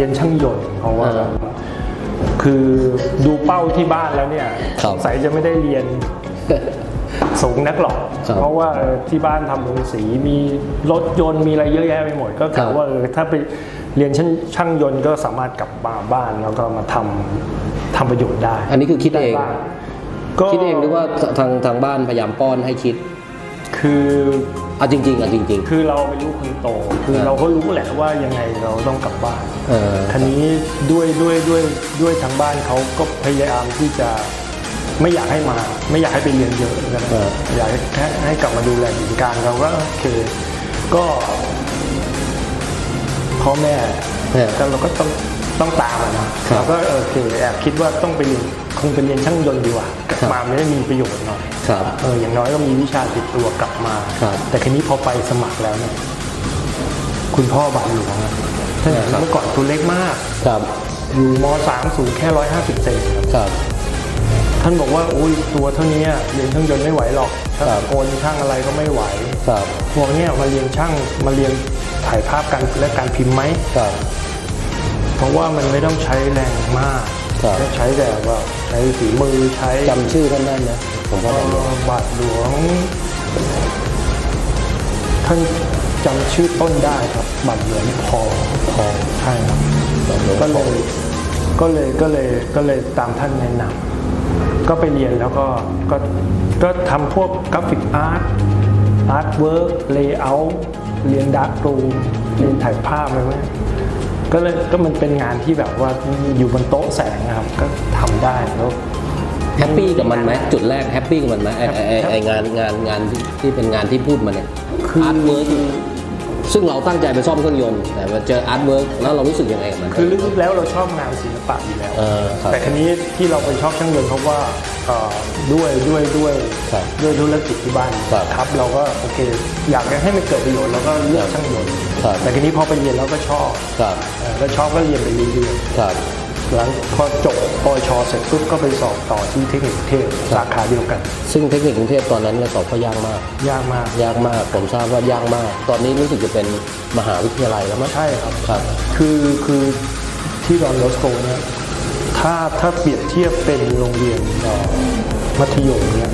รียนช่างยนต์เพราะว่าเออคือดูเป้าที่บ้านแล้วเนี่ยครับสงสัยจะไม่ได้เรียนสูงนักหรอกครับเพราะว่าเออที่บ้านทำโรงสีมีรถยนต์มีอะไรเยอะแยะไปหมด ก็ครักะบว่าเออถ้าไปเรียนช่างช่างยนต์ก็สามารถกลับมาบ้านแล้วก็มาทำทำประโยชน์ได้ อันนี้คือคิดเองบ้างก็คิดเองหรือว่าทางทางบ้านพยายามป้อนให้คิด คือเอาจริงๆอะจริง คือเราเป็นลูกคนโต คือครับเราก็รู้แหละว่ายังไงเราต้องกลับบ้านๆเออ ทีนี้ด้วยด้วยด้วยด้วยทางบ้านเขาก็พยายามที่จะไม่อยากให้มา ไม่อยากให้ไปเรียนเยอะนะเอออยากให้แค่ให้กลับมาดูแลกิจการเราก็โอเค ก็พ่อแม่เออ ก็เราก็ต้อง ต้องตามอะนะครับเราก็โอเคแอบคิดว่าต้องไปเรียนคงไปเรียนช่างยนต์ดีกว่ากลับครับ มาไม่ได้มีประโยชน์หน่อยครับ เอออย่างน้อยก็มีวิชาติดตัวกลับมา ครับ แต่ทีนี้พอไปสมัครแล้วเนี่ยคุณพ่อบาทหลวงอะท่านครับเมื่อก่อนตัวเล็กมาก ครับอยู่มสามสูงแค่ร้อยห้าสิบเซนครับ ครับ ท่านบอกว่าโอ้ยตัวเท่านี้เรียนช่างยนต์ไม่ไหวหรอกช่างครับ โกนช่างอะไรก็ไม่ไหวครับบอกเนี่ยมาเรียนช่างมาเรียนถ่ายภาพกันและการพิมพ์ไหมครับ เพราะว่ามันไม่ต้องใช้แรงมากครับ ใช้แต่ว่าใช้ฝีมือใช้จำชื่อท่านได้ไหมผมก็เอ่ได้เลยอบาทหลวง ท่านจำชื่อต้นได้ครับบาทหลวงพอพอใช่ครับ ก็เลยก็เลยก็เลยก็เลยตามท่านแนะนำก็ไปเรียนแล้วก็ก็ก็ทำพวกกราฟิกอาร์ตอาร์ตเวิร์กเลเยอร์เรียนดาร์กรูมเรียนถ่ายภาพอะไรพวกนี้ ก็เลยก็มันเป็นงานที่แบบว่าอยู่บนโต๊ะแสงนะครับ ก็ทำได้แล้วแฮปปี้กับมันไหมจุดแรกแฮปปี้กับมันไหมไอไอ้ไอ้ไองานงานงานที่ที่เป็นงานที่พูดมาเนี่ยคืออาร์ตเวิร์ก ซึ่งเราตั้งใจไปซ่อมเครื่องยนต์ แต่มาเจออาร์ตเวิร์กแล้วเรารู้สึกยังไงกับมัน คือลึกๆแล้วเราชอบงานศิลปะอยู่แล้ว เออครับแต่ครั้นี้ที่เราไปชอบช่างยนต์เพราะว่าเอ่อด้วยด้วยด้วยครับด้วยธุรกิจที่บ้านครับครับเราก็โอเค อยากจะให้มันเกิดประโยชน์เราก็เลือกช่างยนต์ ครับ แต่ทีนี้พอไปเรียนเราก็ชอบครับ เอ่อก็ชอบก็เรียนไปเรื่อยครับๆ หลังพอจบปวชเสร็จปุ๊บก็ไปสอบต่อที่เทคนิคกรุงเทพสาขาเดียวกัน ซึ่งเทคนิคกรุงเทพตอนนั้นเนี่ยสอบก็ยากมาก ยากมาก ยากมากผมทราบว่ายากมาก ตอนนี้รู้สึกจะเป็นมหาวิทยาลัยแล้วมั้งใช่ครับครับคือคือที่ดอนโบสโกเนี่ยถ้าถ้าเปรียบเทียบเป็นโรงเรียนเอ่อมัธยมเนี่ย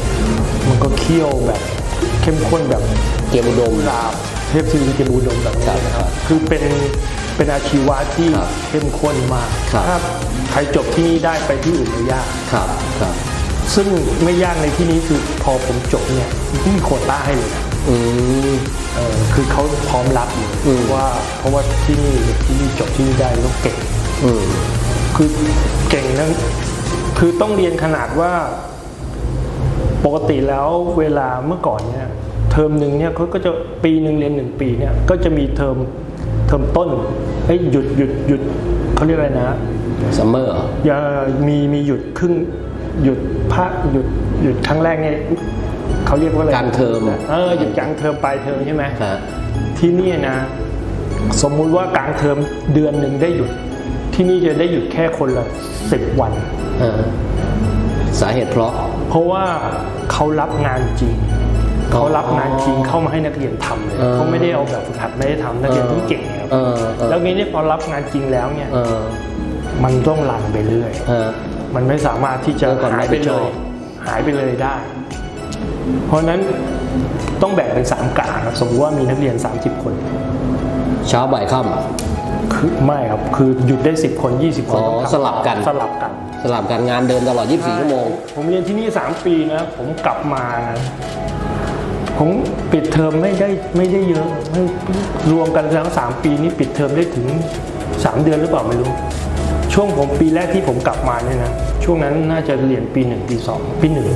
มันก็เคี่ยวแบบเข้มข้นแบบเกียรติอุดมลาบเทพศิริเกบูดมแบบนี้นะคครัรับบคือเป็น เป็นอาชีวะที่ครับเข้มข้นมากครับ ถ้าใครจบที่นี่ได้ไปที่อื่นไม่ยาก ครับครับซึ่งไม่ยากในที่นี้คือพอผมจบเนี่ยไม่มีโควต้าให้เลยนะอืม เออคือเขาพร้อมรับอยู่อืมเพราะว่าเพราะว่าที่นี่เด็กที่นี่จบที่นี่ได้แล้วเก่ง อืม คือเก่งนั้นคือต้องเรียนขนาดว่า ปกติแล้วเวลาเมื่อก่อนเนี่ย เทอมหนึ่งเนี่ยเขาก็จะปีหนึ่งเรียนหนึ่งปีเนี่ย ก็จะมีเทอม เทอมต้นเอ้ยหยุดหยุดหยุดเขาเรียกอะไรนะซัมเมอร์อย่ามีมีหยุดครึ่งหยุดภาคหยุดหยุดครั้งแรกเนี่ยเขาเรียกว่าอะไรกลางเทอมเออหยุดกลางเทอมปลายเทอมใช่ไหมฮะที่นี่นะ สมมุติว่ากลางเทอมเดือนหนึ่งได้หยุด ที่นี่จะได้หยุดแค่คนละสิบวันเออสาเหตุเพราะ เพราะว่าเขารับงานจริงอ๋อเขารับงานจริงเข้ามาให้นักเรียนทำเลยเออเขาไม่ได้เอาแบบฝึกหัดไม่ได้ทำนักเรียนที่เก่งไงครับ เออเออแล้วนี้เนี่ยพอรับงานจริงแล้วเนี่ย เออมันต้องรันไปเรื่อย เออ มันไม่สามารถที่จะเมื่อก่อนหายไปไม่ชเลอบยหายไปเลยได้ เพราะฉะนั้นต้องแบ่งเป็นสามกะครับสมมติว่ามีนักเรียน 30 คนเช้าบ่ายค่คือไม่ครับ คือหยุดได้ 10 คน 20 คนอ๋อต้องทำสลับกัน สลับกันำสลับการงานเดินตลอด 24 ชั่วโมง ผมเรียนที่นี่ 3 ปีนะ ผมกลับมานะ ผมปิดเทอมไม่ได้ไม่ได้เยอะไม่รวมกันแล้ว3ปีนี้ปิดเทอมได้ถึง3เดือนหรือเปล่าไม่รู้ ช่วงผมปีแรกที่ผมกลับมาเนี่ยนะช่วงนั้นน่าจะเรียนปีหนึ่งปีสองปีหนึ่ง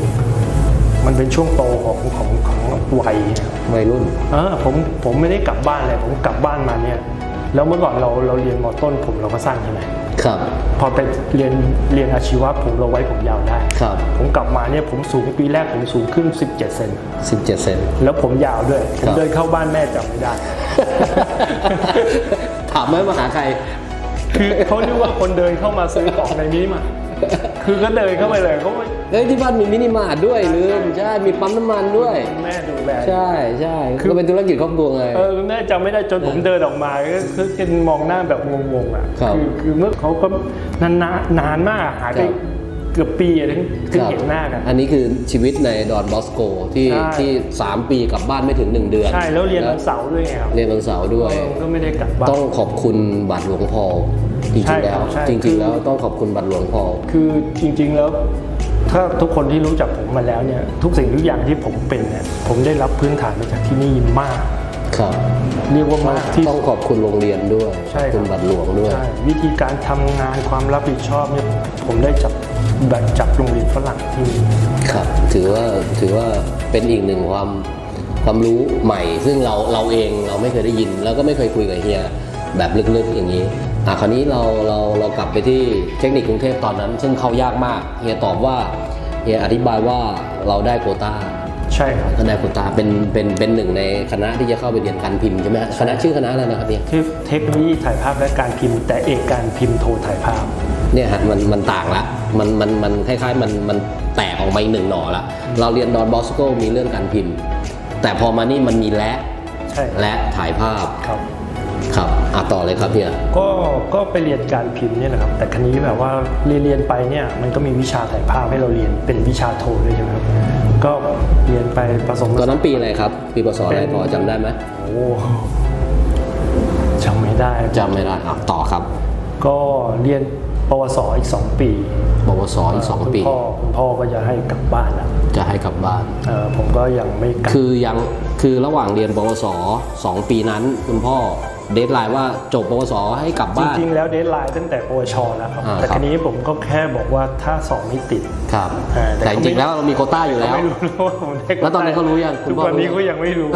มันเป็นช่วงโตของของของวัยนะวัยรุ่นเออผมผมไม่ได้กลับบ้านเลยผมกลับบ้านมาเนี่ย แล้วเมื่อก่อนเราเราเรียนมอต้นผมเราก็สั้นใช่ไหม ครับ พอไปเรียนเรียนอาชีวะผมเราไว้ผมยาวได้ ครับ ผมกลับมาเนี่ยผมสูงปีแรกผมสูงขึ้น 17 เซน17 เซน แล้วผมยาวด้วยผมครับเดินเข้าบ้านแม่จำไม่ได้ ถามไหมมาหาใคร คือเขาเรียกว่าคนเดินเข้ามาซื้อของในนี้มา คือก็เดินเข้าไปเลยเขาไม่เอ้ยที่บ้านมีมินิมาร์ทด้วยลืมใช่มีปั๊มน้ำมันด้วย แม่ดูแล ใช่ใช่คือ ก็เป็นธุรกิจครอบครัวไง เออแม่จำไม่ได้จนผมเดินออกมาก็คือกินมองหน้าแบบงงๆอะครับอคือเมื่อเขาก็นานๆนานมากหายไปครับ เกือบปีอะถึงถึงเห็นหน้ากัน อันนี้คือชีวิตในดอนบอสโกที่ใช่ ที่ 3 ปีกลับบ้านไม่ถึง 1 เดือนใช่แล้วเรียนวันเสาร์ด้วยไงครับเรียนวันเสาร์ด้วยเออก็ไม่ได้กลับบ้านต้องขอบคุณบาทหลวงพอ จใช่ริงๆครัแล้วบใช่จริง ๆ แล้วต้องขอบคุณบาทหลวงพอ คือจริง ๆ แล้ว ถ้าทุกคนที่รู้จักผมมาแล้วเนี่ยทุกสิ่งทุกอย่างที่ผมเป็นเนี่ยผมได้รับพื้นฐานมาจากที่นี่มาก ครับเรียกว่ามากที่ ต้องขอบคุณโรงเรียนด้วยใช่ขอบคุณครับบาทหลวงด้วย ใช่วิธีการทำงานความรับผิดชอบเนี่ยผมได้จับแบบจับโรงเรียนฝรั่งที่นี่ ครับ ถือว่าถือว่าเป็นอีกหนึ่งความความรู้ใหม่ ซึ่งเราเราเองเราไม่เคยได้ยิน แล้วก็ไม่เคยคุยกับเฮียแบบลึกๆอย่างนี้ อะคราวนี้เราเราเรากลับไปที่เทคนิคกรุงเทพตอนนั้น ซึ่งเข้ายากมากเฮียตอบว่าเฮียอธิบายว่าเราได้โควต้าใช่ครับก็ได้โควต้าเป็นเป็นเป็นหนึ่งในคณะที่จะเข้าไปเรียนการพิมพ์ใช่ไหมฮะคณะชื่อคณะอะไรนะครับเฮียเทคเทคโนโลยีถ่ายภาพและการพิมพ์ แต่เอกการพิมพ์โทรถ่ายภาพเนี่ยฮะมันมันต่างละมันมันมันคล้ายๆมันมันแตกออกมาอีกหนึ่งหน่อละเราเรียนดอนบอสโกมีเรื่องการพิมพ์ แต่พอมานี่มันมีและใช่และถ่ายภาพ ครับครับอะต่อเลยครับเฮียก็ก็ไปเรียนการพิมพ์เนี่ยแหละครับแต่ครั้นี้แบบว่าเรียนเรียนไปเนี่ยมันก็มีวิชาถ่ายภาพให้เราเรียนเป็นวิชาโทด้วยใช่ไหมครับก็เรียนไปผสมผตอนสานนั้นปีอะไรครับ ปีพศอะไรพอจำได้ไหมโอ้จำไม่ได้จำไม่ได้อะต่อครับ ก็เรียนปวสอีก 2 ปีปวสอีกสองคุณปีพ่อคุณพ่อก็จะให้กลับบ้านแล้วจะให้กลับบ้านเออผมก็ยังไม่กลับคือยังคือระหว่างเรียนปวสสองปีนั้นคุณพ่อ เดทไลน์ว่าจบปวสให้กลับจบ้าน ริงๆ แล้วเดทไลน์ตั้งแต่ปวชแล้วครับ อ่าแต่ครับ ทีนี้ผมก็แค่บอกว่าถ้าสอบไม่ติด ครับอ่าแต่แต่จริงๆแล้วเรามีโควต้าอยู่แล้ว ไม่รู้นะว่าผมได้แล้วตอนนี้เขารู้ยังคุทุณกพ่อวันนี้รู้ เขายังไม่รู้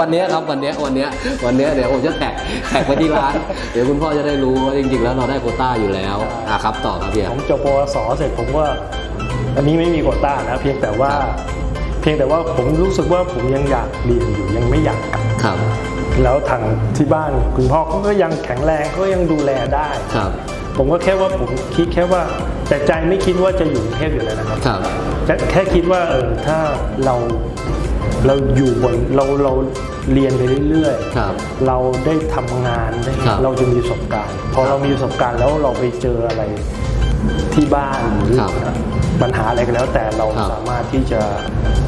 วันเนี้ยครับวันเนี้ยวันเนี้ยวันเนี้ยเดี๋ยวผมจะแท็กแท็กไปที่ร้าน เดี๋ยวคุณพ่อจะได้รู้ว่าจริงๆ แล้วเราได้โควต้าอยู่แล้วอะครับต่อครับพี่ผมจบปวสเสร็จผมว่าอันนี้ไม่มีโควต้านะเพียงแต่ว่าเพียงแต่ว่าผมรู้สึกว่าผมยังอยากเรียนอยู่ยังไม่อยากกลับ ครับ แล้วทางที่บ้านคุณพ่อเขาก็ยังแข็งแรงเขาก็ยังดูแลได้ครับ ผมก็แค่ว่าผมคิดแค่ว่า แต่ใจไม่คิดว่าจะอยู่กรุงเทพอยู่แล้วนะครับครับแค่แค่คิดว่าเออถ้าเราเราอยู่บนเราเราเรียนไปเรื่อยครับๆเราได้ทำงานได้ครับเราจะมีประสบการณ์พอเรามีประสบการณ์แล้วเราไปเจออะไรที่บ้านหรือครับปัญหาอะไรก็แล้ว แต่เราครับ สามารถที่จะอืม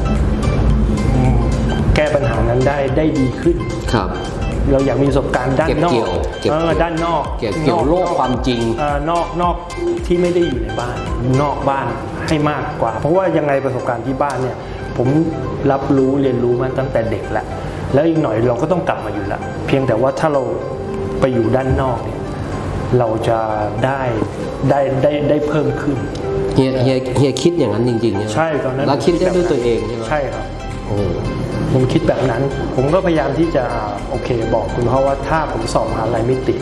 แก้ ปัญหานั้นได้ได้ดีขึ้น ครับ เราอยากมีประสบการณ์ด้านเก็บนอเกี่กยวเก็บเอเกี่อยวด้านนอกเกี่ยวเกี่ยวนอกโลกความจริง เอ่อนอกนอกที่ไม่ได้อยู่ในบ้าน นอกบ้านให้มากกว่า เพราะว่ายังไงประสบการณ์ที่บ้านเนี่ย ผมรับรู้เรียนรู้มาตั้งแต่เด็กแล้วแล้วอีกหน่อยเราก็ต้องกลับมาอยู่ละเพียงแต่ว่าถ้าเราไปอยู่ด้านนอกเนี่ยเราจะได้ได้ได้ได้เพิ่มขึ้น เฮียเฮียเฮียคิดอย่างนั้นจริงๆไหมใช่ตอนนั้นแล้วคิดได้ผมด้วยแบบตัวเองใช่ไหมใช่ครับ โอ้โห ผมคิดแบบนั้น ผมก็พยายามที่จะอ่าโอเคบอกคุณพ่อว่าถ้าผมสอบมหาลัยไม่ติด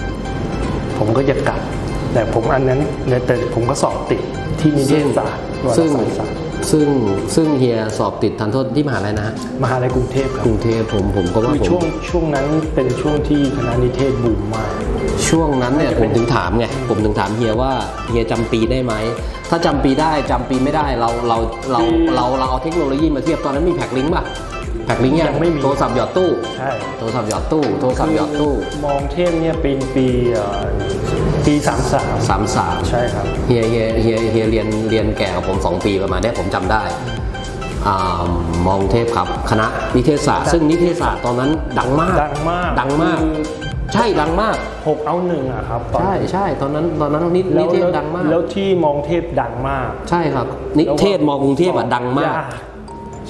ผมก็จะกลับ แต่ผมอันนั้นแต่ผมก็สอบติดที่นิเทศศาสตร์วารซึ่งสารศาสตร์ซึ่งซึ่งเฮียสอบติดทันโทษที่มหาลัยนะฮะมหาลัยกรุงเทพครักบรุงเทพผมผมก็ว่าคือผมช่วงช่วงนั้นเป็นช่วงที่คณะนิเทศบูมมากช่วงนั้นเนี่ยผมถึงถามไงผมถึงถามเฮียว่าเฮียจำปีได้ไหมถ้าจำปีได้จำปีไม่ได้เราเราเราเราเราเอาเทคโนโลยีมาเทียบตอนนั้นมีแพ็คลิงก์ป่ะ แพ็คลิงก์ยังโทรศัพท์หยอดตู้ใช่โทรศัพท์หยอดตู้โทรศัพท์หยอดตู้ มองเทพเนี่ยเป็นปีเอ่อปีสามสามสามสามใช่ครับเฮียเฮียเฮียเฮียเรียนเรียนแก่กับผมสองปีประมาณเนี้ยผมจำได้อ่ามองเทพครับคณะนิเทศศาสตร์ซึ่งนิเทศศาสตร์ตอนนั้นดังมาก ดังมาก ดังมากคือใช่ดังมากหกเอาหนึ่งอะครับตอนใช่ใช่ตอนนั้นตอนนั้นนินิเทศดังมาก แล้วที่มองเทพดังมาก ใช่ครับ นิเทศมอกรุงเทพอะดังมากย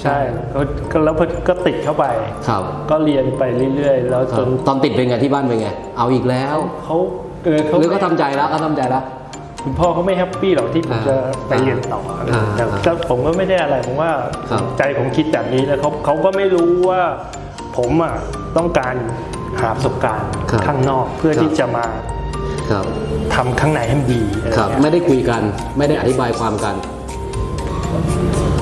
ใช่ก็ก็แล้วก็ติดเข้าไปครับก็เรียนไปเรื่อยๆ แล้วคจรับนตอนติดเป็นไงที่บ้านเป็นไง เอาอีกแล้วเขาเออเขาหรือก็ทำใจแล้วก็ทำใจแล้วคุณพ่อเขาไม่แฮปปี้หรอกที่ผมอ่าจะไปเรียนต่ออาแต่แต่ผมก็ไม่ได้อะไรผมว่าครับใจผมคิดแบบนี้แล้วเขาเขาก็ไม่รู้ว่าผมอะต้องการหาประสบการณ์ครับข้างนอกเพื่อครับที่จะมาครับทำข้างในให้มันดีอะไรครับเงี้ยไม่ได้คุยกันไม่ได้อธิบายความกัน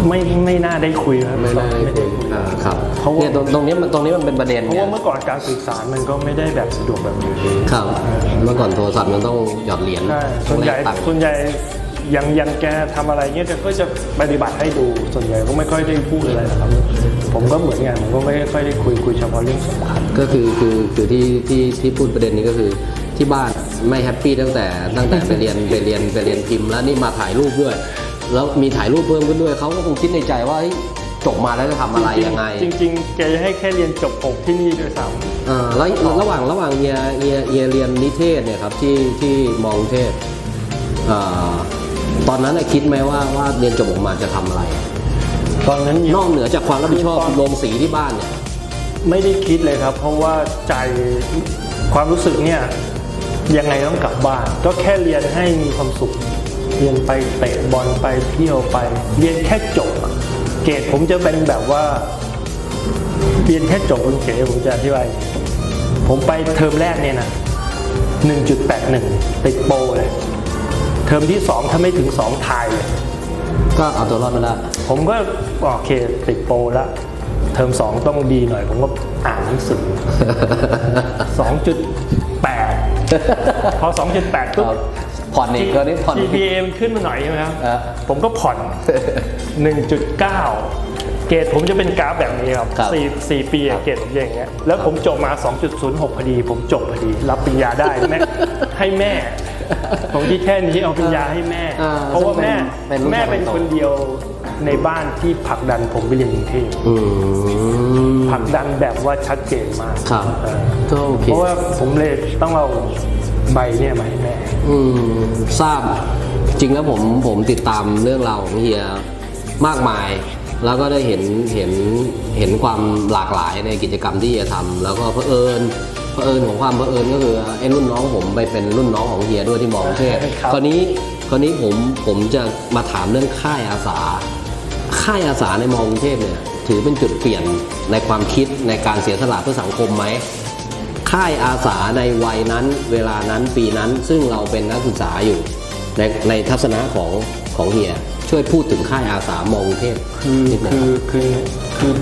ไม่ไม่น่าได้คุยครับไม่ได้ไม่ได้คุยอ่าครับเพราะว่าเนี่ยตรงตรงนี้มันตรงนี้มันเป็นประเด็นเพราะไงว่าเมื่อก่อนการสื่อสารมันก็ไม่ได้แบบสะดวกแบบนี้ครับ เมื่อก่อนโทรศัพท์มันต้องหยอดเหรียญใช่ต้ส่องวนแลใหญ่กตังค์ส่วนใหญ่ยังยังแกทำอะไรเงี้ยแกก็จะปฏิบัติให้ดูส่วนใหญ่ก็ไม่ค่อยได้พูดอะไรนะครับ ผมก็เหมือนกันผมก็ไม่ค่อยได้คุยคุยเฉพาะเรื่องสำคัญ ก็คือคือคือที่ที่ที่พูดประเด็นนี้ก็คือที่บ้านไม่แฮปปี้ตั้งแต่ตั้งแต่ไปเรียนไปเรียนไปเรียนพิมพ์แล้วนี่มาถ่ายรูปด้วย แล้วมีถ่ายรูปเพิ่มขึ้นด้วยเขาก็คงคิดในใจว่าเฮ้ยจบมาแล้วจะทำอะไรยังไง จริงๆจริงๆแกจะให้แค่เรียนจบหกที่นี่ด้วยซ้อ่าแล้วระหว่างระหว่างเฮียเฮียเฮียเรียนนิเทศเนี่ยครับที่ที่มองเทศอ่าตอนนั้นน่ะคิดไหมว่าว่าเรียนจบออกมาจะทำอะไรำตอนนั้นนอกเหนือจากความรับผิดชอบคือตอนโรงสีที่บ้านเนี่ย ไม่ได้คิดเลยครับ เพราะว่าใจความรู้สึกเนี่ยยังไงต้องกลับบ้าน ก็แค่เรียนให้มีความสุข เรียนไปเตะบอลไปเที่ยวไป เรียนแค่จบอะเกรดผมจะเป็นแบบว่า เรียนแค่จบคุณเก๋ผมจะอธิบายอย่างนี้ผมไปเทอมแรกเนี่ยนะ1.81 ติดโปรเลย เทอมที่สองถ้าไม่ถึงสองทายเลย ก็เอาตัวรอดมาได้ผมก็โอเคติดโปรแล้วเทอมสองต้องดีหน่อย ผมก็อ่านหนังสือ 2.8 พอ 2.8ปุ๊บ ผ่อนอีกก็นี่ผ่อนอีก GPA มันขึ้นมาหน่อยใช่ไหมครับเออผมก็ผ่อน 1.9 เกรดผมจะเป็นกราฟแบบนี้ครับครับ สี่สี่ปีอะเกรดผมจะอย่างเงี้ย แล้วผมจบมา 2.06 พอดี ผมจบพอดี รับปริญญาได้แม่ ให้แม่ ผมคิดแค่นี้เอาปริญญาให้แม่ อ่าเพราะว่าแม่เป็นรุ่นแม่เป็นโต คนเดียวในบ้านที่ผลักดันผมไปเรียนกรุงเทพอืมผลักดันแบบว่าชัดเจนมาก ครับเออ ก็โอเค เพราะว่าผมเลยต้องเอา ใบเนี่ยมาให้แม่อืมทราบจริงแล้วผมผมติดตามเรื่องราวของเฮียมากมาย แล้วก็ได้เห็นเห็นเห็นความหลากหลายในกิจกรรมที่เฮียทำแล้วก็เผอิญเผอิญของความเผอิญก็คือไอ้รุ่นน้องผมไปเป็นรุ่นน้องของเฮียด้วยที่มองเทศครับคราวนี้คราวนี้ผมผมจะมาถามเรื่องค่ายอาสา ค่ายอาสาในมอกรุงเทพเนี่ยถือเป็นจุดเปลี่ยนในความคิดในการเสียสละเพื่อสังคมไหม ค่ายอาสาในวัยนั้น เวลานั้นปีนั้นซึ่งเราเป็นนักศึกษาอยู่ ในในทัศนะของของเฮียช่วยพูดถึงค่ายอาสามอกรุงเทพคือนิดนึงคือคือคือ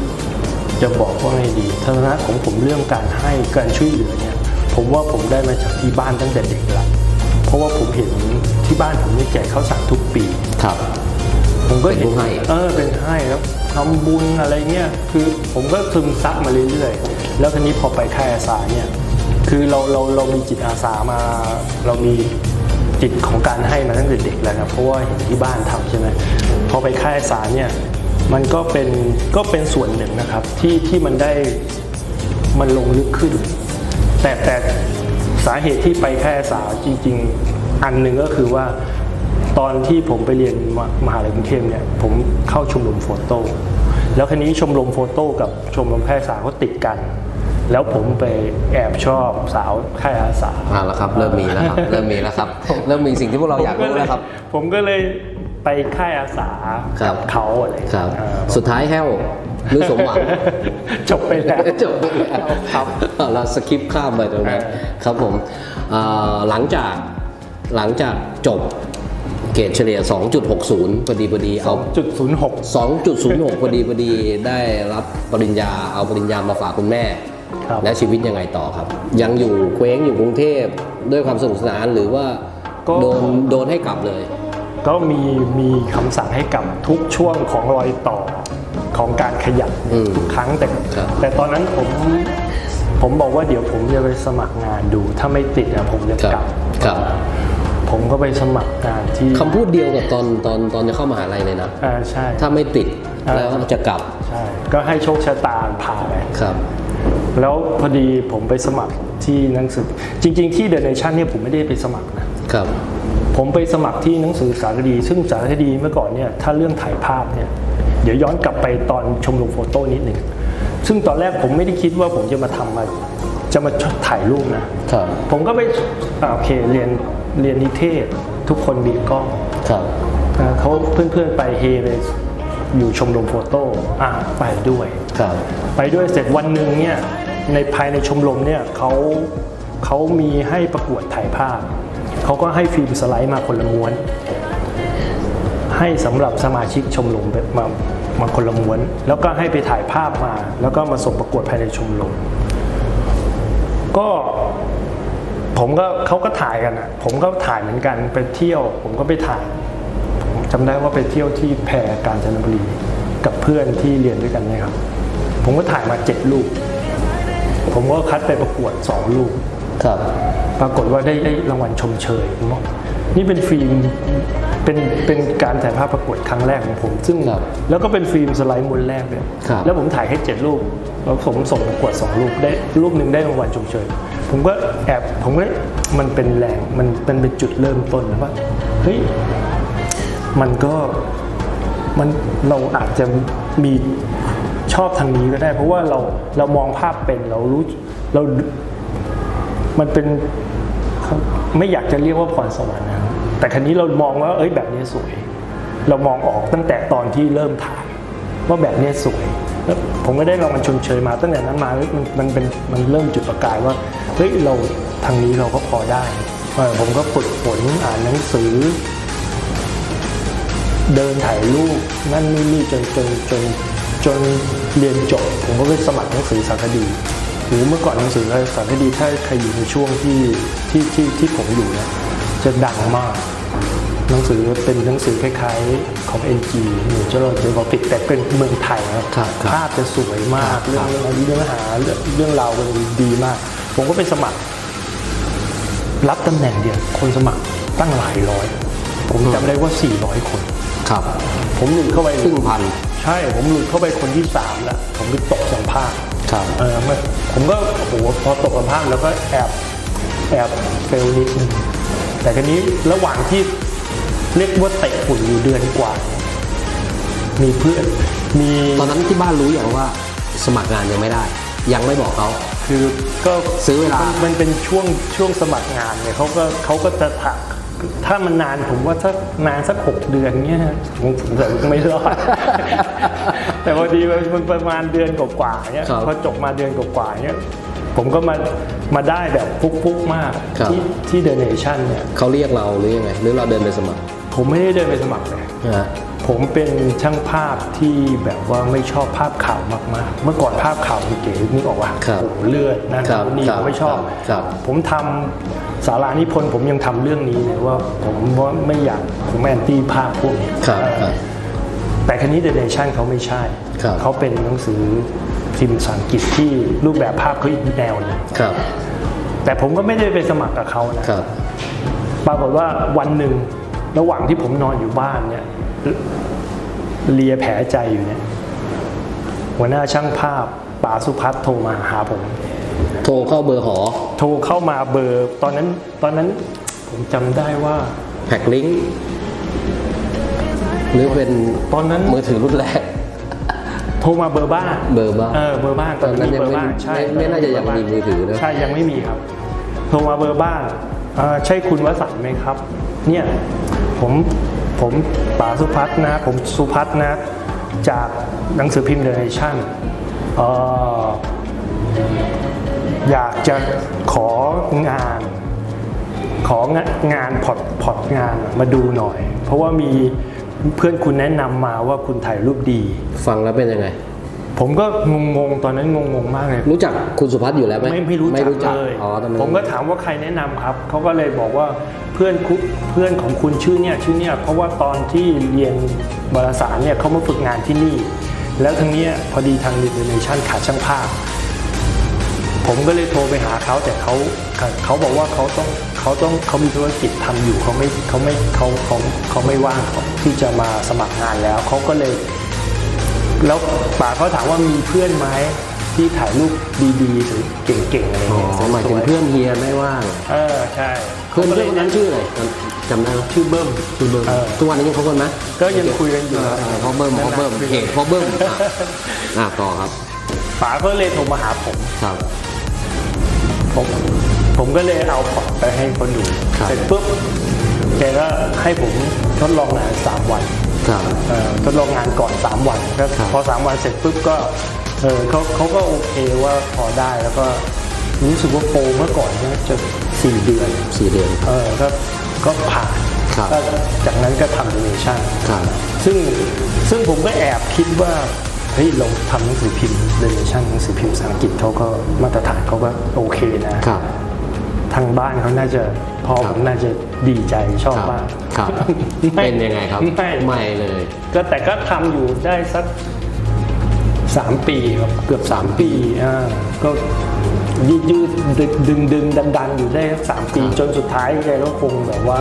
จะบอกว่าไงดีทัศนะของผมเรื่องการให้การช่วยเหลือเนี่ยผมว่าผมได้มาจากที่บ้านตั้งแต่เด็กแล้วเพราะว่าผมเห็นที่บ้านผมเนี่ยแจกข้าวสารทุกปีครับ ผมก็เป็นผู้ให้เออเป็นให้แล้วทำบุญอะไรเงี้ยคือผมก็ซึมซับมาเรื่อยๆแล้วทีนี้พอไปค่ายอาสาเนี่ย คือเราเราเรามีจิตอาสามา เรามีจิตของการให้มาตั้งแต่เด็กแล้วครับเพราะว่าเห็นที่บ้านทำใช่ไหมพอไปค่ายอาสาเนี่ยมันก็เป็นก็เป็นส่วนหนึ่งนะครับที่ที่มันได้มันลงลึกขึ้น แต่แต่สาเหตุที่ไปค่ายอาสาจริง ๆ อันหนึ่งก็คือว่าตอนที่ผมไปเรียนมมหาลัยกรุงเทพเนี่ยผมเข้าชมรมโฟโต้แล้วคันนี้ชมรมโฟโต้กับชมรมแพทยศาสตร์เขาติดกัน แล้วผมไปแอบชอบสาวค่ายอาสาอ่าแล้วครับ เริ่มมีแล้วครับ เริ่มมีแล้วครับ เริ่มมีสิ่งที่พวกเราอยากรู้แล้วครับ ผมก็เลยไปค่ายอาสาครับกับเขาอะไรครับอ่าสุดท้ายแห้วหรือสมหวัง จบไปแล้วจบไปแล้วครับเราสคิปข้ามไปตรงนั้นเออครับผมเอ่อหลังจากหลังจากจบเกรดเฉลี่ย 2.60พอดีพอดีเอาจุดศูนย์หก2.06พอดีพอดีได้รับปริญญาเอาปริญญามาฝากคุณแม่ ครับและชีวิตยังไงต่อครับ ยังอยู่เคว้งอยู่กรุงเทพด้วยความสนุกสนานหรือว่าก็ โดนโดนให้กลับเลย ก็มีมีคำสั่งให้กลับทุกช่วงของรอยต่อของการขยับอืมทุกครั้งแต่ครับ แต่ตอนนั้นผมผมบอกว่าเดี๋ยวผมจะไปสมัครงานดู ถ้าไม่ติดอะผมจะครับกลับ ครับผมก็ไปสมัครงานที่คำพูดเดียวกับตอนตอนตอนจะเข้ามหาลัยเลยนะ อ่าใช่ ถ้าไม่ติดอ่า แล้วจะกลับใช่ ก็ให้โชคชะตาพาไป ครับ แล้วพอดีผมไปสมัครที่หนังสือ จริง ๆ ที่เดอะเนชั่นเนี่ยผมไม่ได้ไปสมัครนะครับ ผมไปสมัครที่หนังสือสารคดี ซึ่งสารคดีเมื่อก่อนเนี่ยถ้าเรื่องถ่ายภาพเนี่ยเดี๋ยวย้อนกลับไปตอนชมรมโฟโต้นิดหนึ่งซึ่งตอนแรกผมไม่ได้คิดว่าผมจะมาทำมาจะมาถ่ายรูปนะครับ ผมก็ไปอ่าโอเคเรียนเรียนนิเทศ ทุกคนมีกล้องครับ อ่าเขาเพื่อนๆไปเฮไปอยู่ชมรมโฟโต้อ่าไปด้วย ครับ ไปด้วยเสร็จวันหนึ่งเนี่ย ในภายในชมรมเนี่ยเขาเขามีให้ประกวดถ่ายภาพ เขาก็ให้ฟิล์มสไลด์มาคนละม้วน ให้สำหรับสมาชิกชมรมแบบมามาคนละม้วน แล้วก็ให้ไปถ่ายภาพมา แล้วก็มาส่งประกวดภายในชมรมก็ผมก็เขาก็ถ่ายกันอะผมก็ถ่ายเหมือนกันไปเที่ยว ผมก็ไปถ่ายจำได้ว่าไปเที่ยวที่แพรกาญจนบุรีกับเพื่อนที่เรียนด้วยกันเนี่ยครับ ผมก็ถ่ายมาเจ็ดรูป ผมก็คัดไปประกวดสองรูปครับ ปรากฏว่าได้ได้รางวัลชมเชยผมบอกนี่เป็นฟิล์มเป็นเป็นการถ่ายภาพประกวดครั้งแรกของผม ซึ่งครับแล้วก็เป็นฟิล์มสไลด์ม้วนแรกเลยครับ แล้วผมถ่ายแค่เจ็ดรูปแล้วผมส่งประกวดสองรูปได้รูปหนึ่งได้รางวัลชมเชยผมก็แอบผมก็มันเป็นแรงมันมันเป็นจุดเริ่มต้นนะว่าเฮ้ยมันก็มันเราอาจจะมี ชอบทางนี้ก็ได้ เพราะว่าเราเรามองภาพเป็นเรารู้เรา มันเป็นไม่อยากจะเรียกว่าพรสวรรค์นะแต่ครั้นี้เรามองว่า เอ้ยแบบนี้สวย เรามองออกตั้งแต่ตอนที่เริ่มถ่ายว่าแบบนี้สวยแล้วผมก็ได้รางวัลชมเชยมาตั้งแต่นั้นมามันมันเป็นมันเริ่มจุดประกายว่าเฮ้ยเราทางนี้เราก็พอได้ผมก็ฝึกฝนอ่านหนังสือ เดินถ่ายรูปนั่นนี่นี่จนจนจน จนเรียนจบผมก็ไปสมัครหนังสือสารคดี หรือเมื่อก่อนหนังสือสารคดีถ้าใครอยู่ในช่วงที่ที่ที่ที่ผมอยู่เนี่ยจะดังมาก หนังสือเป็นหนังสือคล้ายๆของ NG หรือเจริญเจริญติดแต่เป็นเมืองไทยนะครับครับครับภาพจะสวยมากครับเรื่องเรื่องเนื้อหาเรื่องเรื่องราวมันดีมาก ผมก็ไปสมัคร รับตำแหน่งเดียวคนสมัครตั้งหลายร้อย ผมจำได้ว่า 400 คน ครับ ผมหลุดเข้าไปครึ่งพัน ใช่ ผมหลุดเข้าไปคนที่สามแล้ว ผมไปตกสัมภาษณ์ครับเออมันผมก็โอ้โหพอตกสัมภาษณ์แล้วก็แอบแอบเฟลนิดนึงแต่ทีนี้ระหว่างที่เรียกว่าเตะฝุ่นอยู่เดือนกว่า มีเพื่อนมีตอนนั้นที่บ้านรู้อย่างว่าสมัครงานยังไม่ได้ ยังไม่บอกเขาคือก็ซื้อเวลานมันเป็นช่วงช่วงสมัครงานเนี่ยเขาก็เขาก็จะถัก ถ้ามันนานผมว่าถ้านานสักหกเดือนเนี้ยผมผมจะไม่รอด แต่พอดีมันมันประมาณเดือนกว่าๆเนี้ยครับพอจบมาเดือนกว่าๆเนี้ยผมก็มามาได้แบบฟุกๆมากครับที่ที่เดเนชันเนี่ยเขาเรียกเราหรือยังไงหรือเราเดินไปสมัคร ผมไม่ได้เดินไปสมัครเลยนะฮะ ผมเป็นช่างภาพที่แบบว่าไม่ชอบภาพข่าวมากๆ เมื่อก่อนภาพข่าวมันเก๋นึกออกว่าครับโอ้โหเลือดนะครับนี่ครัผบมไม่ชอบครับผมทำสารานิพนธ์ผมยังทำเรื่องนี้เลยว่าผมว่าไม่อยากผมแอนตี้ภาพพวกนี้ครับเออครับแต่คันนี้เดเนชั่นเขาไม่ใช่ครับเขาเป็นหนังสือพิมพ์ภาษาอังกฤษที่รูปแบบภาพเขาอีกแนวหนึงครับแต่ผมก็ไม่ได้ไปสมัครกับเขานะครับปรากฏว่าวันหนึ่งระหว่างที่ผมนอนอยู่บ้านเนี่ย เลียแผลใจอยู่เนี่ย หัวหน้าช่างภาพป๋าสุพัฒน์โทรมาหาผม โทรเข้าเบอร์หอ โทรเข้ามาเบอร์ตอนนั้นตอนนั้นผมจำได้ว่าแพ็กลิงก์หรือเป็นตอนนั้นมือถือรุ่นแรก โทรมาเบอร์บ้านเบอร์บ้านเออเบอร์บ้านตอนนั้นยังเบอร์ไม่บ้านใช่ไม่ไม่น่าจะยังมีมือถือนะใช่ยังไม่มีครับ โทรมาเบอร์บ้านเอ่อใช่คุณวสันต์ไหมครับ เนี่ยผม ผมป๋าสุพัฒน์นะผมสุพัฒน์นะจากหนังสือพิมพ์เดเนชั่นอยากจะของานของงานพอร์ตพอร์ตงานมาดูหน่อย เพราะว่ามีเพื่อนคุณแนะนำมาว่าคุณถ่ายรูปดี ฟังแล้วเป็นยังไง ผมก็งงๆตอนนั้นงงๆมากเลยรู้จักคุณสุพัฒน์อยู่แล้วไหมไม่ไม่รู้ไม่จักรู้จักเลยอ๋อตอนนั้นผมก็ถามว่าใครแนะนำครับเขาก็เลยบอกว่า เพื่อนคุเพื่อนของคุณชื่อเนี่ยชื่อเนี่ยเพราะว่าตอนที่เรียนบรสารเนี่ยเขามาฝึกงานที่นี่ แล้วทางเนี้ยพอดีทางดิเนชั่นขาดช่างภาพ ผมก็เลยโทรไปหาเขาแต่เขาเขาบอกว่าเขาต้องเขาต้องเขามีธุรกิจทำอยู่เขาไม่เขาไม่เขาเขาเขาไม่ว่างที่จะมาสมัครงานแล้วเขาก็เลย แล้วป่าเขาถามว่ามีเพื่อนไหม ที่ถ่ายรูปดีๆหรือเก่งๆอะไรอ๋อเงี้ยหมายถึงสวๆเพื่อนเฮียไม่ว่างเออใช่เพื่อนเพื่อนคนนั้นชื่ออะไรจำได้ไหมชื่อเบิ้มชื่อเบิ้มเออ ทุกวันนี้ยังคบกันไหมก็ยังคุยกันอยู่เออเออเพราะเบิ้มเพราะเบิ้มเพจเพราะเบิ้มอะอะต่อครับป๋าก็เลยโทรมาหาผม ครับ ผมผมก็เลยเอาพอร์ตไปให้เขาดู ครับ เสร็จปุ๊บแกก็ให้ผมทดลองงานสามวันครับ เอ่อทดลองงานก่อน 3 วันก็ครับ พอ 3 วันเสร็จปุ๊บก็ เออเขาเขาก็โอเคว่าพอได้แล้วก็รู้สึกว่าโปรเมื่อก่อนเนี่ยจะ4เดือนสี่เดือน เออก็ก็ผ่านครับก็จากนั้นก็ทำโดเนชั่นครับซึ่งซึ่งผมก็แอบคิดว่าเฮ้ยเราทำหนังสือพิมพ์โดเนชั่นหนังสือพิมพ์ภาษาอังกฤษเขาก็มาตรฐานเขาก็โอเคนะครับ ทางางบ้านเขาน่าจะพ่อครัผบมน่าจะดีใจชอบครับมากครับไม่เป็นยังไงครับไม่ ไม่เลย ก็แต่ก็ทำอยู่ได้สัก สามปีครับเกือบสามปีอ่าก็ยืดยืดดึงดึงดึงดันดันอยู่ได้สักสามปีครับจนสุดท้ายแกก็คงแบบว่า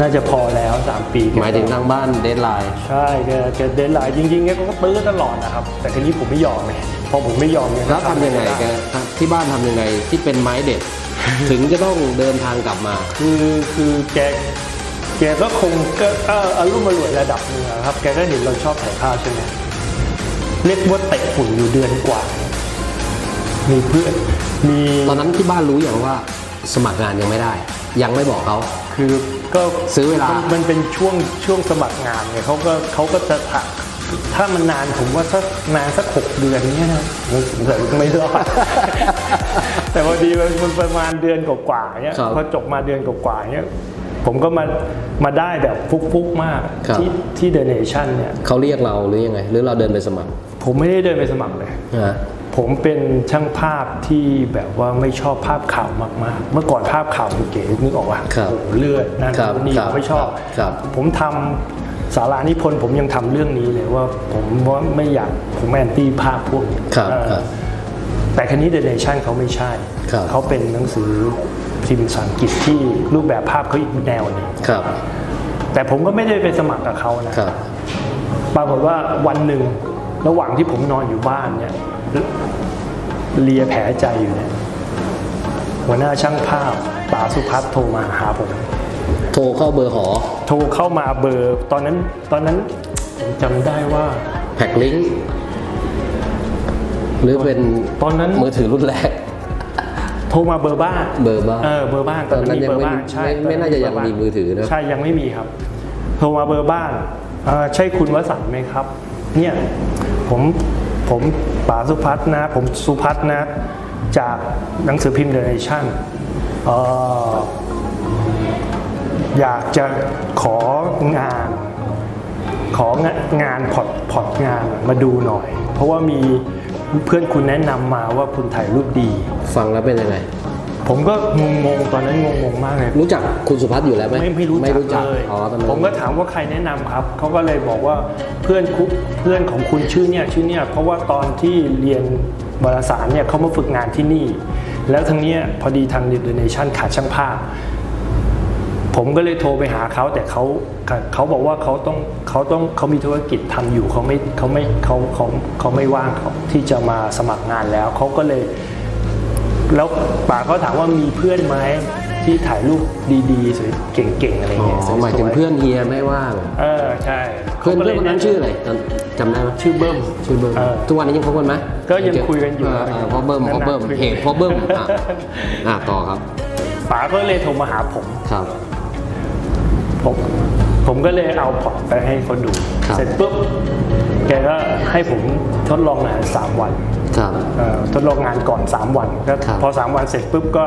น่าจะพอแล้วสามปีแกก็หมายถึงทางบ้านเดทไลน์ใช่แกแกเดนไลน์จริงๆแกก็ตื้อตลอดนะครับ แต่ทีนี้ผมไม่ยอมไงพอผมไม่ยอมเนี่ยแล้วทำยังไงม่ด้แกที่บ้านทำยังไงที่เป็นไม้เด็ด ถึงจะต้องเดินทางกลับมา คือคือแกแกก็คงก็ก็อารมณ์มารวยระดับหนึงอะครับแกก็เห็นเราชอบถ่ายภาพใช่ไหม เรียกว่าเตะฝุ่นอยู่เดือนกว่า มีเพื่อนมีตอนนั้นที่บ้านรู้อย่างว่าสมัครงานยังไม่ได้ ยังไม่บอกเขา คือก็ซื้อเวลามันมันเป็นช่วงช่วงสมัครงานไงเขาก็เขาก็จะถักถ้ามันนานผมว่าสักนานสักหกเดือนเนี้ยนะผมสงสัยไม่รอด แต่พอดีมันประมาณเดือนกว่าๆเนี้ยครับพอจบมาเดือนกว่าๆเนี้ยผมก็มามาได้แบบฟุกๆมากครับ ที่ที่เดเนชั่นเนี่ย เขาเรียกเราหรือยังไง หรือเราเดินไปสมัคร ผมไม่ได้เดินไปสมัครเลยนะผมเป็นช่างภาพที่แบบว่าไม่ชอบภาพข่าวมาก ๆ เมื่อก่อนภาพข่าวคุณเก๋นึกออกว่าครับโอ้โหเลือดนั่นครับนี่ครับผมไม่ชอบครับผมทำสารานิพนธ์ผมยังทำเรื่องนี้เลยว่าผมว่าไม่อยากผมแอนตี้ภาพพวกนี้ครับเออครับแต่คันนี้เดเนชั่นเขาไม่ใช่ครับเขาเป็นหนังสือพิมพ์ภาษาอังกฤษที่รูปแบบภาพเขาอีกแนวหนึงครับแต่ผมก็ไม่ได้ไปสมัครกับเขานะครับปรากฏว่าวันหนึ่ง ระหว่างที่ผมนอนอยู่บ้านเนี่ยเลียแผลใจอยู่เนี่ยหัวหน้าช่างภาพป๋าสุพัฒน์โทรมาหาผม โทรเข้าเบอร์หอ โทรเข้ามาเบอร์ตอนนั้นตอนนั้นผมจำได้ว่าแพ็กลิงก์หรือเป็นตอนนั้นมือถือรุ่นแรก โทรมาเบอร์บ้านเบอร์บ้านเออเบอร์บ้านตอนนั้นมีตอนนั้นยังเบอร์ไม่บ้านใช่ไม่ไม่น่าจะยังมีมือถือนะใช่ยังไม่มีครับ โทรมาเบอร์บ้านเอ่อใช่คุณวสันต์ไหมครับ เนี่ยผมผมป๋าสุพัฒนะ ผมสุพัฒนะ จากหนังสือพิมพ์เดเนชั่นอยากจะของานของงานพอร์ตพอร์ตงานมาดูหน่อย เพราะว่ามีเพื่อนคุณแนะนำมาว่าคุณถ่ายรูปดี ฟังแล้วเป็นยังไง ผมก็งงๆตอนนั้นงงๆมากเลย รู้จักคุณสุพัฒน์อยู่แล้วไหมไม่ไม่รู้ไม่รู้จัจักกเลยอ๋อตอนนั้นผมก็ถามว่าใครแนะนำครับ เขาก็เลยบอกว่าเพื่อนคุเพื่อนของคุณชื่อเนี่ยชื่อเนี่ยเพราะว่าตอนที่เรียนวารสารเนี่ยเขามาฝึกงานที่นี่ แล้วทั้งเนี้ยพอดีทางดิเนชั่นขาดช่างภาพ ผมก็เลยโทรไปหาเขาแต่เขาเขาบอกว่าเขาต้องเขาต้องเขามีธุรกิจทำอยู่เขาไม่เขาไม่เขาเขาเขาไม่ว่างที่จะมาสมัครงานแล้วเขาก็เลย แล้วป่าเขาถามว่ามีเพื่อนไหมที่ถ่ายรูปดีๆสวยเก่งๆอะไรอ๋เงี้ยสอวยๆหมายถึงเพื่อนเฮียไม่ว่าง เออใช่เพื่อนขาก็เพื่อนคนนั้นชื่ออะไรจำจำได้ไหมชื่อเบิ้มชื่อเบิ้มเออ ทุกวันนี้ยังคบกันไหมก็ยังคุยกันอยู่เเเพราะเบิ้มเพราะเบิ้มนานๆคุยเหตุเพราะเบิ้มอะอะต่อครับป๋าก็เลยโทรมาหาผมครับ ผมผมก็เลยเอาพอร์ตไปให้เขาดู ครับ เสร็จปุ๊บแกก็ให้ผมทดลองงานสามวัน ครับเอ่อทดลองงานก่อน 3 วันก็ครับพอ 3 วันเสร็จปุ๊บก็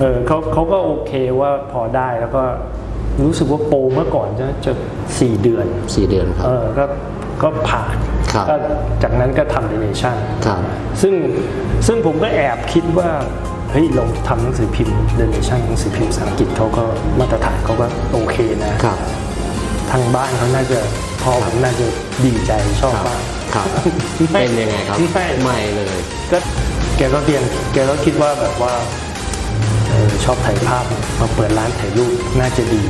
เออเขาเขาก็โอเคว่าพอได้แล้วก็รู้สึกว่าโปรเมื่อก่อนจะจะสี่เดือนสี่เดือนครับเออก็ก็ผ่านครับก็จากนั้นก็ทำเดเนชั่นครับซึ่งซึ่งผมก็แอบคิดว่าเฮ้ยเราทำหนังสือพิมพ์เดเนชั่นหนังสือพิมพ์ภาษาอังกฤษเขาก็มาตรฐานเขาก็โอเคนะครับทางบ้านเขาน่าจะพอผมน่าจะดีใจชอบครับบ้าง ครับไม่เป็นยังไงครับไม่ไม่เลยก็แกก็เรียนแกก็คิดว่าแบบว่าเออชอบถ่ายภาพมาเปิดร้านถ่ายรูปน่าจะดี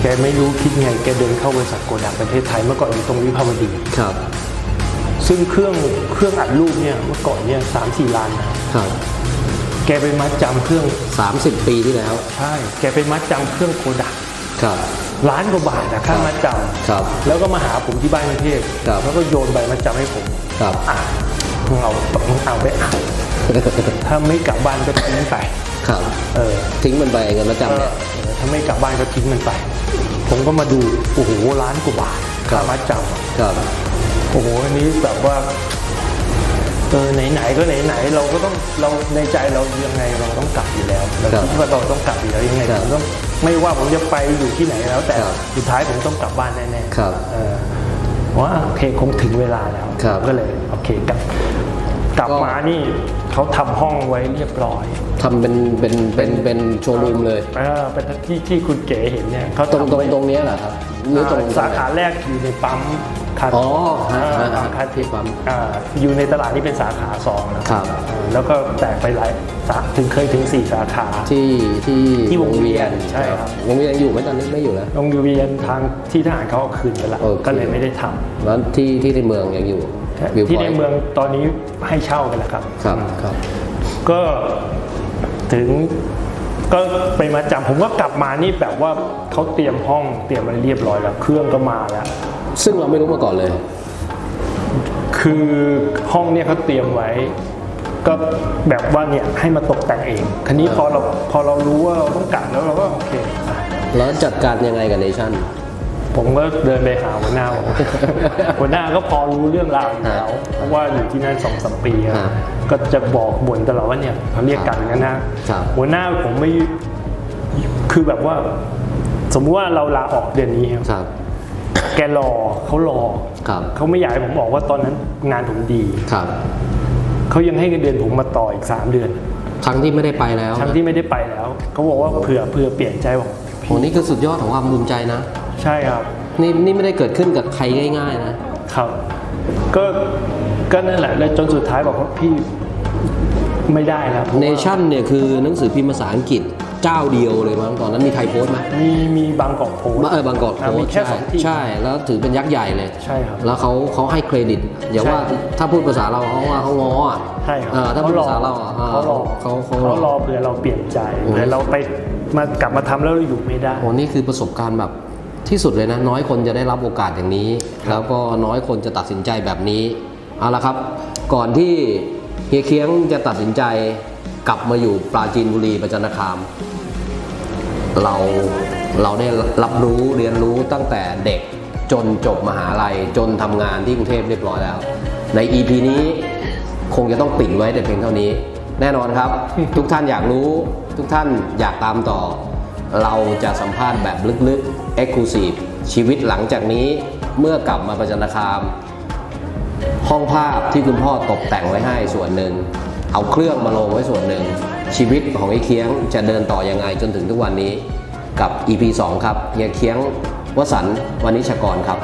แกไม่รู้คิดไง แกเดินเข้าบริษัทโกดักประเทศไทยเมื่อก่อนอยู่ตรงวิภาวดีครับ ซึ่งเครื่องเครื่องอัดรูปเนี่ยเมื่อก่อนเนี่ยสามสี่ล้านนะครับ แกไปมัดจำเครื่อง 30 ปีที่แล้ว ใช่ แกไปมัดจำเครื่องโกดักครับ ล้านกว่าบาทนะค่ามัดจครับำแล้วก็มาหาผมที่บ้านกรุงเทพครับ แล้วก็โยนใบมัดจำให้ผมครับ อ่านมึงเอามึงเอาไปอ่านถ้าไม่กลับบ้านก็ทิ้งไปครับ เออ ทิ้งมันไปเงินประจำเนี่ย เออถ้าไม่กลับบ้านก็ทิ้งมันไป ผมก็มาดู โอ้โหล้านกว่าบาทครัค่าบมัดจำอะครับ โอ้โห อันนี้แบบว่า เออไหนๆก็ไหนๆเราก็ต้องเราในใจเรายังไงเราต้องกลับอยู่แล้วเราครับคิดว่าเราต้องกลับอยู่แล้วยังไงครับผมต้องไม่ว่าผมจะไปอยู่ที่ไหนแล้ว แต่ครับสุดท้ายผมต้องกลับบ้านแน่ๆครับเออว่าโอเคคงถึงเวลาแล้วครับก็เลยโอเคกลับกลับมานี่เขาทำห้องไว้เรียบร้อยทำเป็นเป็นเป็นเป็นโชว์รูมเลยเออเป็นที่ที่คุณเก๋เห็นเนี่ยเขาตรงทำตรงไว้ตรงเนี้ยเหรอครับหรือตรงอ่าสาขาแรกอยู่ในปั๊ม คาอ๋อฮะอ่าฮะคาที่ปั๊ม อ่าอยู่ในตลาดนี่เป็นสาขาสองนะครับ เออแล้วก็แตกไปหลายสาถึงเคยถึงสี่สาขา ที่ที่ที่วงเวียนใช่ครับ วงเวียนอยู่ไหมตอนนี้ไม่อยู่แล้ว โรงเรียนทางที่ทหารเขาเอาคืนไปแล้วโอเค ก็เลยไม่ได้ทำแล้วที่ที่ในเมืองยังอยู่ View ที่ใน Point เมืองตอนนี้ให้เช่าไปแล้วครับ ครับครับ ก็ถึงก็ไปมาจำผมก็กลับมานี่แบบว่าเขาเตรียมห้องเตรียมอะไรเรียบร้อยแล้ว เครื่องก็มาแล้ว ซึ่งเราไม่รู้มาก่อนเลย คือห้องเนี่ยเขาเตรียมไว้ ก็แบบว่าเนี่ยให้มาตกแต่งเองคันนี้พอเราพอเรารู้ว่าเราต้องกลับแล้วเราก็โอเคอะแล้วจัดการยังไงกับเนชั่น ผมก็เดินไปหาหัวหน้าผม หัวหน้าก็พอรู้เรื่องราวอยู่แล้วเพราะว่าอยู่ที่นั่นสองสามปีอะฮะก็จะบอกบ่นตลอดว่าเนี่ยเขาเรียกกันกันนะครับ หัวหน้าผมไม่คือแบบว่า สมมุติว่าเราลาออกเดือนนี้ครับ ครับแกรอเขารอครับ เขาไม่อยากให้ผมบอกว่าตอนนั้นงานผมดีครับ เขายังให้เงินเดือนผมมาต่ออีกสามเดือนทั้งที่ไม่ได้ไปแล้วทั้งที่ไม่ได้ไปแล้วเขาบอกว่าเผื่อเผื่อเปลี่ยนใจบอกโหนี่คือสุดยอดของความภูมิใจนะ ใช่ครับ นี่นี่ไม่ได้เกิดขึ้นกับใครง่าย ๆ นะ ครับ ก็ก็นั่นแหละแล้วจนสุดท้ายบอกว่าพี่ไม่ได้แล้วเพราะเนว่าชั่นเนี่ยคือหนังสือพิมพ์ภาษาอังกฤษ เจ้าเดียวเลยมั้งตอนนั้นมีใครโพสต์ไหมมีมีบางกอกโพสต์เออบางกอกโพอะสมีต์แค่ใช่สองที่ใช่แล้วถือเป็นยักษ์ใหญ่เลยใช่ครับแล้วเขาเขาให้เครดิตอย่าว่าใช่ถ้าพูดภาษาเราเขาว่าเขาง้ออะใช่ครับเออถ้าพูดภาษาเราอะเขารอเขาเขาเขารรออเผื่อเราเปลี่ยนใจโอ้ยเผื่อเราไปมากลับมาทำแล้วเราอยู่ไม่ได้โอ้นี่คือประสบการณ์แบบที่สุดเลยนะ น้อยคนจะได้รับโอกาสอย่างนี้ แล้วก็น้อยคนจะตัดสินใจแบบนี้เอาละครับ ก่อนที่เฮียเคียงจะตัดสินใจ กลับมาอยู่ปราจีนบุรีประจันตคาม เราเราได้รับรู้เรียนรู้ตั้งแต่เด็กจนจบมหาลัยจนทำงานที่กรุงเทพเรียบร้อยแล้ว ใน EP นี้คงจะต้องปิดไว้แต่เพียงเท่านี้ แน่นอนครับ ทุกท่านอยากรู้ ทุกท่านอยากตามต่อ เราจะสัมภาษณ์แบบลึกๆ Exclusive ชีวิตหลังจากนี้เมื่อกลับมาประจันตคาม ห้องภาพที่คุณพ่อตกแต่งไว้ให้ส่วนหนึ่ง เอาเครื่องมาลงไว้ส่วนหนึ่ง ชีวิตของไอ้เคียงจะเดินต่อยังไงจนถึงทุกวันนี้กับ EP 2 ครับเฮียเคียงวสันต์วณิชกรครับ